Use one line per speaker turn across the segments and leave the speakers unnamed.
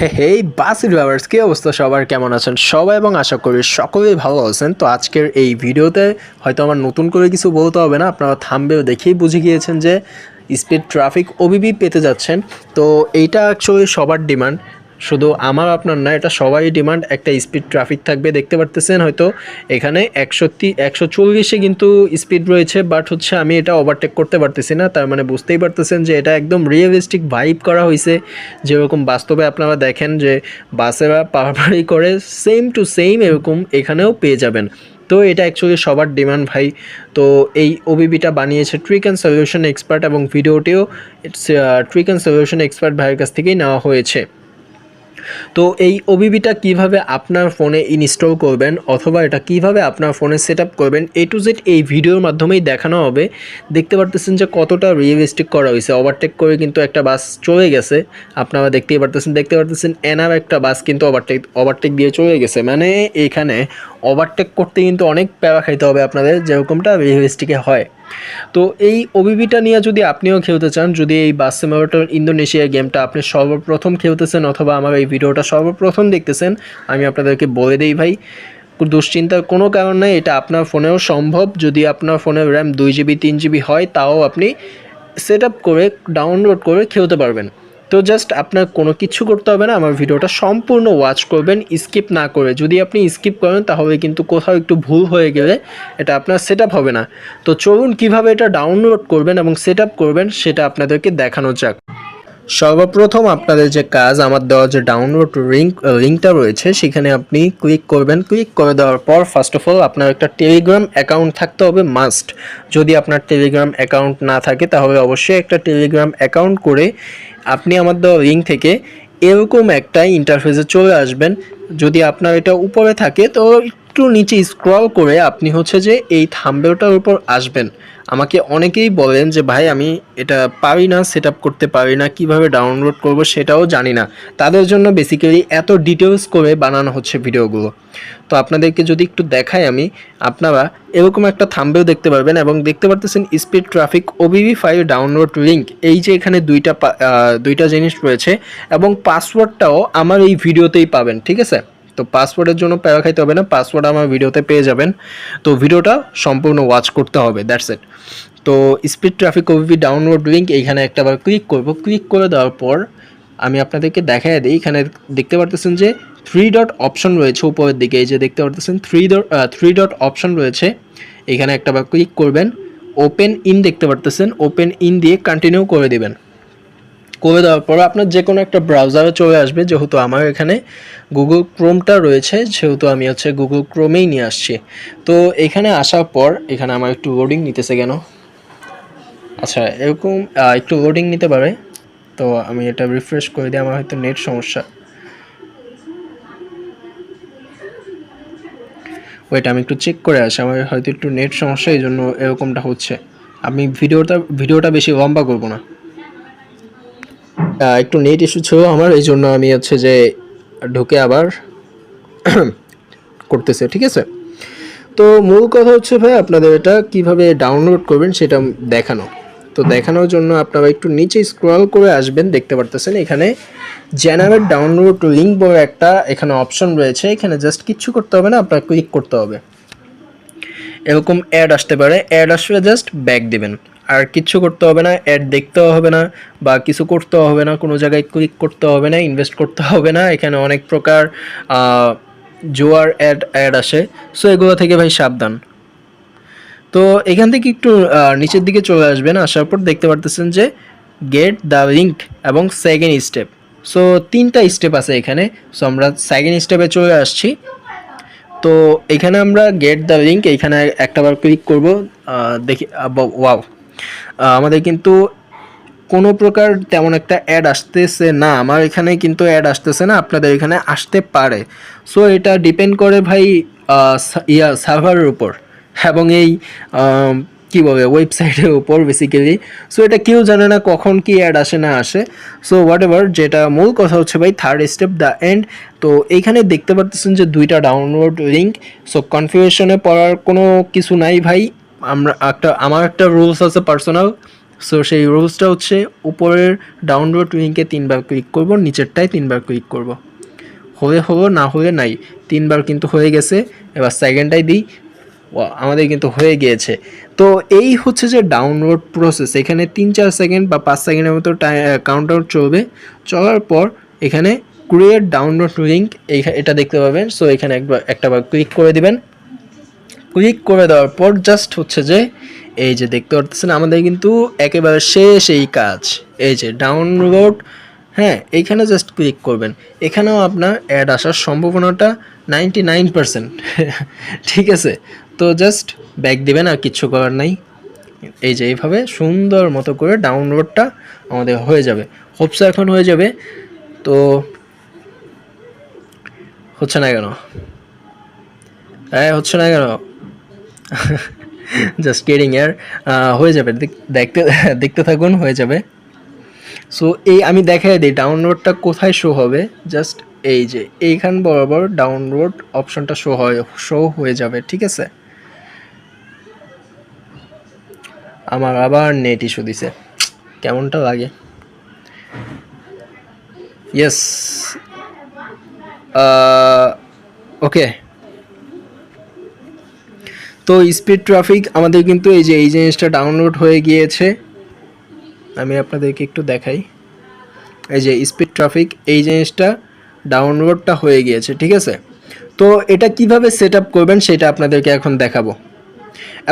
হে হে বাসি ড্রাইভার্স কী অবস্থা? সবার কেমন আছেন? সবাই এবং আশা করি সকলেই ভালো আছেন। তো আজকের এই ভিডিওতে হয়তো আমার নতুন করে কিছু বলতে হবে না। আপনারা থামবেও দেখেই বুঝে গিয়েছেন যে স্পিড ট্রাফিক ওবিবি পেতে যাচ্ছেন। তো এইটা অ্যাকচুয়ালি সবার ডিমান্ড শুধু আমার, আপনার না, এটা সবাই ডিমান্ড একটা স্পিড ট্রাফিক থাকবে, দেখতে পারতেছেন হয়তো। এখানে একশো একশো চল্লিশে কিন্তু স্পিড রয়েছে বাট হচ্ছে আমি এটা ওভারটেক করতে পারতেছি না। তার মানে বুঝতেই পারতেছেন যে এটা একদম রিয়েলিস্টিক ভাইব করা হয়েছে যেরকম বাস্তবে আপনারা দেখেন যে বাসেরা পাড়াপাড়ি করে সেম টু সেম এরকম এখানেও পেয়ে যাবেন। তো এটা অ্যাকচুয়ালি সবার ডিমান্ড ভাই। তো এই ওবিবিটা বানিয়েছে ট্রিক অ্যান্ড সলিউশন এক্সপার্ট এবং ভিডিওটিও ট্রিক অ্যান্ড সলিউশন এক্সপার্ট ভাইয়ের কাছ থেকেই নেওয়া হয়েছে। তো এই ওবিবিটা কীভাবে আপনার ফোনে ইনস্টল করবেন অথবা এটা কীভাবে আপনার ফোনে সেট করবেন এ টু জেড এই ভিডিওর মাধ্যমেই দেখানো হবে। দেখতে পারতেছেন যে কতটা রিয়েলিস্টিক করা হয়েছে। ওভারটেক করে কিন্তু একটা বাস চলে গেছে। আপনারা দেখতেই পারতেছেন, দেখতে পারতেছেন এনার একটা বাস কিন্তু ওভারটেক ওভারটেক দিয়ে চলে গেছে। মানে এখানে ওভারটেক করতে কিন্তু অনেক প্যারা খাইতে হবে আপনাদের, যেরকমটা রিয়েলিস্টিকে হয়। তো এই ওবিবিটা নিয়ে যদি আপনিও খেলতে চান, যদি এই বাস সিমারেটর ইন্দোনেশিয়া গেমটা আপনি সর্বপ্রথম খেলতেছেন অথবা আমার এই ভিডিওটা সর্বপ্রথম দেখতেছেন, আমি আপনাদেরকে বলে দিই ভাই, দুশ্চিন্তার কোনো কারণ নেই, এটা আপনার ফোনেও সম্ভব। যদি আপনার ফোনের র্যাম দুই জিবি তিন জিবি হয়, তাও আপনি সেট করে ডাউনলোড করে খেলতে পারবেন। তো জাস্ট আপনার কোনো কিছু করতে হবে না, আমার ভিডিওটা সম্পূর্ণ ওয়াচ করবেন স্কিপ না করে। যদি আপনি স্কিপ করেন, তাহলে কিন্তু কোথাও একটু ভুল হয়ে গেলে এটা আপনার সেট হবে না। তো চলুন কীভাবে এটা ডাউনলোড করবেন এবং সেট করবেন, সেটা আপনাদেরকে দেখানো যাক। সর্বপ্রথম আপনাদের যে কাজ, আমার দেওয়া যে ডাউনলোড লিঙ্ক লিঙ্কটা রয়েছে, সেখানে আপনি ক্লিক করবেন। ক্লিক করে দেওয়ার পর ফার্স্ট অফ অল আপনার একটা টেলিগ্রাম অ্যাকাউন্ট থাকতে হবে মাস্ট যদি আপনার টেলিগ্রাম অ্যাকাউন্ট না থাকে, তাহলে অবশ্যই একটা টেলিগ্রাম অ্যাকাউন্ট করে আপনি আমার দেওয়া লিঙ্ক থেকে এরকম একটা ইন্টারফেসে চলে আসবেন। যদি আপনার এটা উপরে থাকে, তো একটু নিচে স্ক্রল করে আপনি হচ্ছে যে এই থাম্বেলটার উপর আসবেন। আমাকে অনেকেই বলেন যে, ভাই, আমি এটা পারি না সেট করতে পারি না, কীভাবে ডাউনলোড করব সেটাও জানি না। তাদের জন্য বেসিক্যালি এত ডিটেলস করে বানানো হচ্ছে ভিডিওগুলো। তো আপনাদেরকে যদি একটু দেখাই আমি, আপনারা এরকম একটা থাম্বেল দেখতে পারবেন এবং দেখতে পারতেছেন speed traffic OBB file download link এই যে এখানে দুইটা দুইটা জিনিস রয়েছে এবং পাসওয়ার্ডটাও আমার এই ভিডিওতেই পাবেন, ঠিক আছে? তো পাসওয়ার্ডের জন্য প্যারা খাইতে হবে না পাসওয়ার্ড আমার ভিডিওতে পেয়ে যাবেন। তো ভিডিওটা সম্পূর্ণ ওয়াচ করতে হবে দ্যাটস ইট তো speed traffic OBP download link এইখানে একটা বার ক্লিক করব। ক্লিক করে দেওয়ার পর আমি আপনাদেরকে দেখাই দিই, এখানে দেখতে পারতেছেন যে থ্রি ডট অপশন রয়েছে উপরের দিকে, এই যে দেখতে পারতেছেন three dot three dot option রয়েছে। এখানে একটা বার ক্লিক করবেন ওপেন ইন দেখতে পারতেছেন ওপেন ইন দিয়ে কন্টিনিউ করে দিবেন। করে দেওয়ার পর আপনার যে কোনো একটা ব্রাউজারে চলে আসবে, যেহেতু আমার এখানে গুগল ক্রোমটা রয়েছে, সেহেতু আমি হচ্ছে গুগল ক্রোমেই নিয়ে আসছি। তো এখানে আসার পর, এখানে আমার একটু লোডিং নিতেছে কেন? আচ্ছা এরকম একটু লোডিং নিতে পারে। তো আমি এটা রিফ্রেশ করে দিই, আমার হয়তো নেট সমস্যা। ওইটা আমি একটু চেক করে আসি, আমার হয়তো একটু নেট সমস্যা এই জন্য এরকমটা হচ্ছে। আমি ভিডিওটা ভিডিওটা বেশি লম্বা করব না। একটু নেট ইস্যু ছিল আমার, এই জন্য আমি হচ্ছে যে ঢুকে আবার করতেছে, ঠিক আছে? তো মূল কথা হচ্ছে ভাই, আপনাদের এটা কীভাবে ডাউনলোড করবেন সেটা দেখানো। তো দেখানোর জন্য আপনারা একটু নিচে স্ক্রল করে আসবেন, দেখতে পারতেছেন এখানে জেনারেট ডাউনলোড লিঙ্ক বলে একটা এখানে অপশন রয়েছে, এখানে জাস্ট কিচ্ছু করতে হবে না, আপনার ক্লিক করতে হবে। এরকম অ্যাড আসতে পারে অ্যাড আসলে জাস্ট ব্যাক দিবেন। আর কিচ্ছু করতে হবে না অ্যাড দেখতেও হবে না বা কিছু করতেও হবে না, কোনো জায়গায় ক্লিক করতে হবে না ইনভেস্ট করতে হবে না, এখানে অনেক প্রকার জোয়ার অ্যাড অ্যাড আসে। সো এগুলো থেকে ভাই সাবধান। তো এখান থেকে একটু নিচের দিকে চলে আসবেন, আসার পর দেখতে পারতেছেন যে গেট দ্য লিঙ্ক এবং সেকেন্ড স্টেপ সো তিনটা স্টেপ আছে এখানে। সো আমরা সেকেন্ড স্টেপে চলে আসছি। তো এখানে আমরা গেট দ্য লিঙ্ক এখানে একটাবার ক্লিক করব দেখি ওয়াও আমাদের কিন্তু কোনো প্রকার তেমন একটা অ্যাড আসতেছে না। আমার এখানে কিন্তু অ্যাড আসতেছে না, আপনাদের এখানে আসতে পারে। সো এটা ডিপেন্ড করে ভাই ইয়া সার্ভারের উপর এবং এই কি বলে ওয়েবসাইটের উপর বেসিক্যালি সো এটা কেউ জানে না কখন কি অ্যাড আসে না আসে। সো হোয়াট এভার যেটা মূল কথা হচ্ছে ভাই থার্ড স্টেপ দ্য এন্ড তো এইখানে দেখতে পারতেছেন যে দুইটা ডাউনলোড লিঙ্ক সো কনফিগারেশনে পড়ার কোনো কিছু নাই ভাই। আমরা একটা, আমার একটা রুলস আছে পার্সোনাল সো সেই রুলসটা হচ্ছে উপরের ডাউনলোড লিঙ্কে তিনবার ক্লিক করব, নিচেরটায় তিনবার ক্লিক করব। হলে হলো না হলে নাই, তিনবার কিন্তু হয়ে গেছে, এবার সেকেন্ডটাই দিই আমাদের কিন্তু হয়ে গিয়েছে। তো এই হচ্ছে যে ডাউনলোড প্রসেস এখানে তিন চার সেকেন্ড বা পাঁচ সেকেন্ডের মতো কাউন্ট আউট চলবে। চলার পর এখানে ক্রিয়েট ডাউনলোড লিঙ্ক এটা দেখতে পাবেন সো এখানে একবার, একটা বার ক্লিক করে দিবেন ক্লিক করে দেওয়ার পর জাস্ট হচ্ছে যে, এই যে দেখতে পারতেছেন আমাদের কিন্তু একেবারে শেষ এই কাজ। এই যে ডাউনলোড হ্যাঁ এইখানে জাস্ট ক্লিক করবেন। এখানেও আপনার অ্যাড আসার সম্ভাবনাটা নাইনটি ঠিক আছে? তো জাস্ট ব্যাক দিবেন আর কিচ্ছু করার নাই। এই যে এইভাবে সুন্দর মতো করে ডাউনলোডটা আমাদের হয়ে যাবে। হোপস এখন হয়ে যাবে। তো হচ্ছে না কেন? হ্যাঁ হচ্ছে না কেন? জাস্ট কেডিং এর হয়ে যাবে। দেখ- দেখতে দেখতে থাকুন, হয়ে যাবে। সো এই আমি দেখাই দিই ডাউনলোডটা কোথায় শো হবে? জাস্ট এই যে, এইখান বরাবর ডাউনলোড অপশনটা শো হয় শো হয়ে যাবে, ঠিক আছে? আমার আবার নেট ইস্যু দিছে। কেমনটা লাগে? ইয়েস ওকে তো স্পিড ট্রাফিক আমাদের কিন্তু এই যে, এই জিনিসটা ডাউনলোড হয়ে গিয়েছে। আমি আপনাদেরকে একটু দেখাই। এই যে স্পিড ট্রাফিক এই জিনিসটা ডাউনলোডটা হয়ে গিয়েছে, ঠিক আছে? তো এটা কীভাবে সেট করবেন সেটা আপনাদেরকে এখন দেখাবো।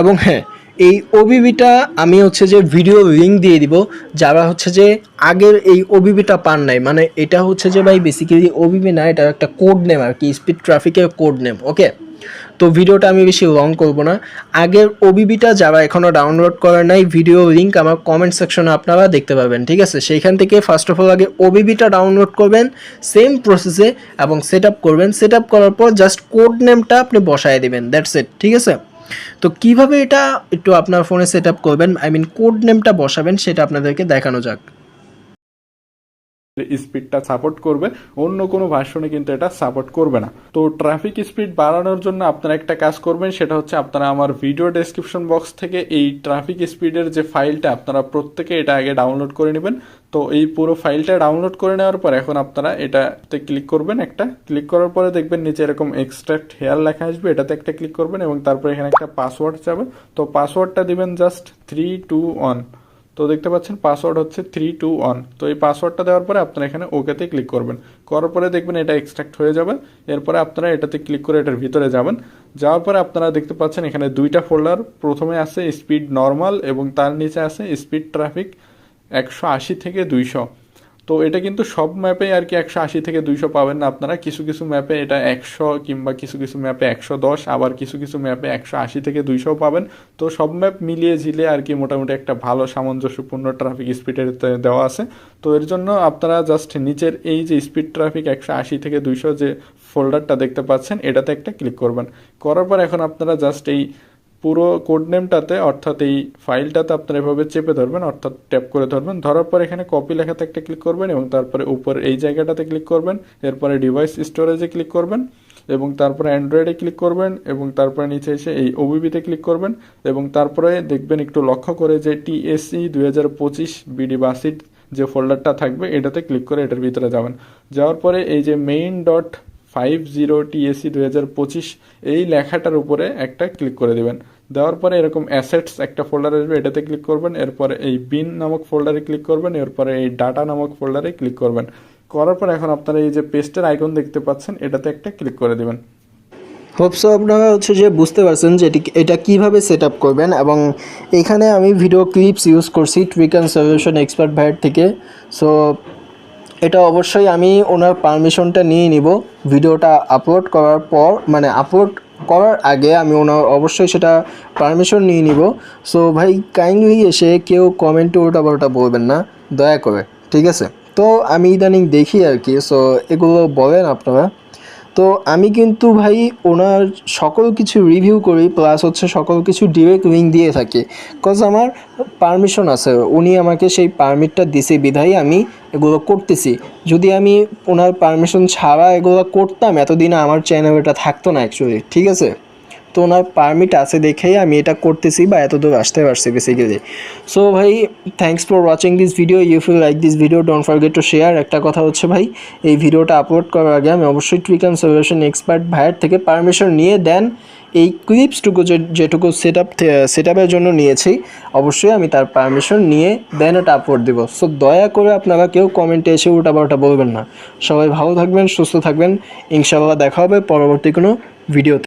এবং হ্যাঁ এই ওবিবিটা আমি হচ্ছে যে ভিডিও লিঙ্ক দিয়ে দিব। যারা হচ্ছে যে আগের এই ওবিবিটা পান নাই মানে এটা হচ্ছে যে ভাই বেসিক্যালি ওবিবি না, এটা একটা কোড নেম আর কি স্পিড ট্রাফিকের কোড নেম ওকে তো ভিডিওটা আমি বেশি লং করব না। আগের ওবিবিটা যারা এখনও ডাউনলোড করে নাই ভিডিও লিঙ্ক আমার কমেন্ট সেকশনে আপনারা দেখতে পাবেন ঠিক আছে? সেইখান থেকে ফার্স্ট অফ অল আগে ওবিবিটা ডাউনলোড করবেন সেম প্রসেসে এবং সেট করবেন। সেট করার পর জাস্ট কোড নেমটা আপনি বসায় দেবেন দ্যাটস ইট ঠিক আছে? তো কীভাবে এটা একটু আপনার ফোনে সেট করবেন? আই মিন কোড নেমটা বসাবেন, সেটা আপনাদেরকে দেখানো যাক।
স্পিডটা সাপোর্ট করবে, অন্য কোনো ভার্সনে কিন্তু এটা সাপোর্ট করবে না। তো ট্রাফিক স্পিড বাড়ানোর জন্য আপনারা একটা কাজ করবেন, সেটা হচ্ছে আপনারা আমার ভিডিও ডেসক্রিপশন বক্স থেকে এই ট্রাফিক স্পিডের যে ফাইলটা আপনারা প্রত্যেকে এটা আগে ডাউনলোড করে নেবেন। তো এই পুরো ফাইলটা ডাউনলোড করে নেওয়ার পর এখন আপনারা এটাতে ক্লিক করবেন একটা। ক্লিক করার পরে দেখবেন নিচে এরকম এক্সট্রাক্ট হেয়ার লেখা আসবে, এটাতে একটা ক্লিক করবেন এবং তারপরে এখানে একটা পাসওয়ার্ড যাবে। তো পাসওয়ার্ডটা দিবেন জাস্ট থ্রি টু ওয়ান তো দেখতে পাচ্ছেন পাসওয়ার্ড হচ্ছে থ্রি টু ওয়ান তো এই পাসওয়ার্ডটা দেওয়ার পরে আপনারা এখানে ওকেতে ক্লিক করবেন। করার পরে দেখবেন এটা এক্সট্রাক্ট হয়ে যাবে। এরপরে আপনারা এটাতে ক্লিক করে এটার ভিতরে যাবেন। যাওয়ার পরে আপনারা দেখতে পাচ্ছেন এখানে দুইটা ফোল্ডার প্রথমে আছে স্পিড নর্মাল এবং তার নিচে আছে স্পিড ট্রাফিক একশো আশি থেকে দুইশো। তো এটা কিন্তু সব ম্যাপে আর কি একশো আশি থেকে দুইশো পাবেন না আপনারা। কিছু কিছু ম্যাপে এটা একশো কিংবা কিছু কিছু ম্যাপে একশো দশ, আবার কিছু কিছু ম্যাপে একশো আশি থেকে দুইশো পাবেন। তো সব ম্যাপ মিলিয়ে ঝিলে আর কি মোটামুটি একটা ভালো সামঞ্জস্যপূর্ণ ট্রাফিক স্পিডের দেওয়া আছে। তো এর জন্য আপনারা জাস্ট নিচের এই যে স্পিড ট্রাফিক একশো আশি থেকে দুইশো যে ফোল্ডারটা দেখতে পাচ্ছেন, এটাতে একটা ক্লিক করবেন। করার পর এখন আপনারা জাস্ট এই পুরো কোড নেমটাতে অর্থাৎ এই ফাইলটাতে আপনারা এভাবে চেপে ধরবেন, অর্থাৎ ট্যাপ করে ধরবেন। ধরার পর এখানে কপি লেখাতে একটা ক্লিক করবেন এবং তারপরে উপর এই জায়গাটাতে ক্লিক করবেন, এরপরে ডিভাইস স্টোরেজে ক্লিক করবেন এবং তারপরে অ্যান্ড্রয়েডে ক্লিক করবেন এবং তারপরে নিচে এসে এই ওবিবিতে ক্লিক করবেন এবং তারপরে দেখবেন একটু লক্ষ্য করে যে টিএসসি দুই হাজার পঁচিশ বিডি বাসিট যে ফোল্ডারটা থাকবে, এটাতে ক্লিক করে এটার ভিতরে যাবেন। যাওয়ার পরে এই যে main dot five zero TSC দুই হাজার পঁচিশ, এই লেখাটার উপরে একটা ক্লিক করে দেবেন। দেওয়ার পরে এরকম অ্যাসেটস একটা ফোল্ডার আসবে, এটাতে ক্লিক করবেন, এরপরে এই বিন নামক ফোল্ডারে ক্লিক করবেন, এরপরে এই ডাটা নামক ফোল্ডারে ক্লিক করবেন। করার পর এখন আপনারা এই যে পেস্টের আইকন দেখতে পাচ্ছেন, এটাতে একটা ক্লিক করে দেবেন।
হোপসো আপনারা হচ্ছে যে বুঝতে পারছেন যে এটি- কীভাবে সেট আপ করবেন এবং এখানে আমি ভিডিও ক্লিপস ইউজ করছি ট্রিক অ্যান্ড সলিউশন এক্সপার্ট ভাইয়ের থেকে। সো এটা অবশ্যই আমি ওনার পারমিশনটা নিয়ে নিব। ভিডিওটা আপলোড করার পর মানে আপলোড করার আগে আমি ওনার অবশ্যই সেটা পারমিশন নিয়ে নিব। সো ভাই কাইন্ডলি এসে কেউ কমেন্টে ওটা বারোটা বলবেন না, দয়া করে, ঠিক আছে? তো আমি ইদানিং দেখি আর কি সো এগুলো বলেন আপনারা। তো আমি কিন্তু ভাই ওনার সকল কিছু রিভিউ করি প্লাস হচ্ছে সকল কিছু ডিরেক্ট লিঙ্ক দিয়ে থাকি। বিকজ আমার পারমিশন আছে, উনি আমাকে সেই পারমিটটা দিছে, বিধায় আমি এগুলো করতেছি। যদি আমি ওনার পারমিশন ছাড়া এগুলো করতাম, এতদিন আমার চ্যানেল এটা থাকতো না অ্যাকচুয়ালি ঠিক আছে? তো ওনার পারমিট আছে দেখেই আমি এটা করতেছি বা এত দূর আসতে পারছি বেসিক্যালি সো ভাই thanks for watching this video you feel like this video don't forget to share একটা কথা হচ্ছে ভাই, এই ভিডিওটা আপলোড করার আগে আমি অবশ্যই ট্রিক অ্যান্ড সলিউশন এক্সপার্ট ভাইয়ের থেকে পারমিশন নিয়ে দেন। এই ক্লিপসটুকু যে, যেটুকু সেট আপ সেট আপের জন্য নিয়েছি, অবশ্যই আমি তার পারমিশন নিয়ে দেন ওটা আপলোড দিব। সো দয়া করে আপনারা কেউ কমেন্টে এসে উল্টাপাল্টা বলবেন না। সবাই ভালো থাকবেন, সুস্থ থাকবেন। ইনশাল্লাহ দেখা হবে পরবর্তী কোনো ভিডিওতে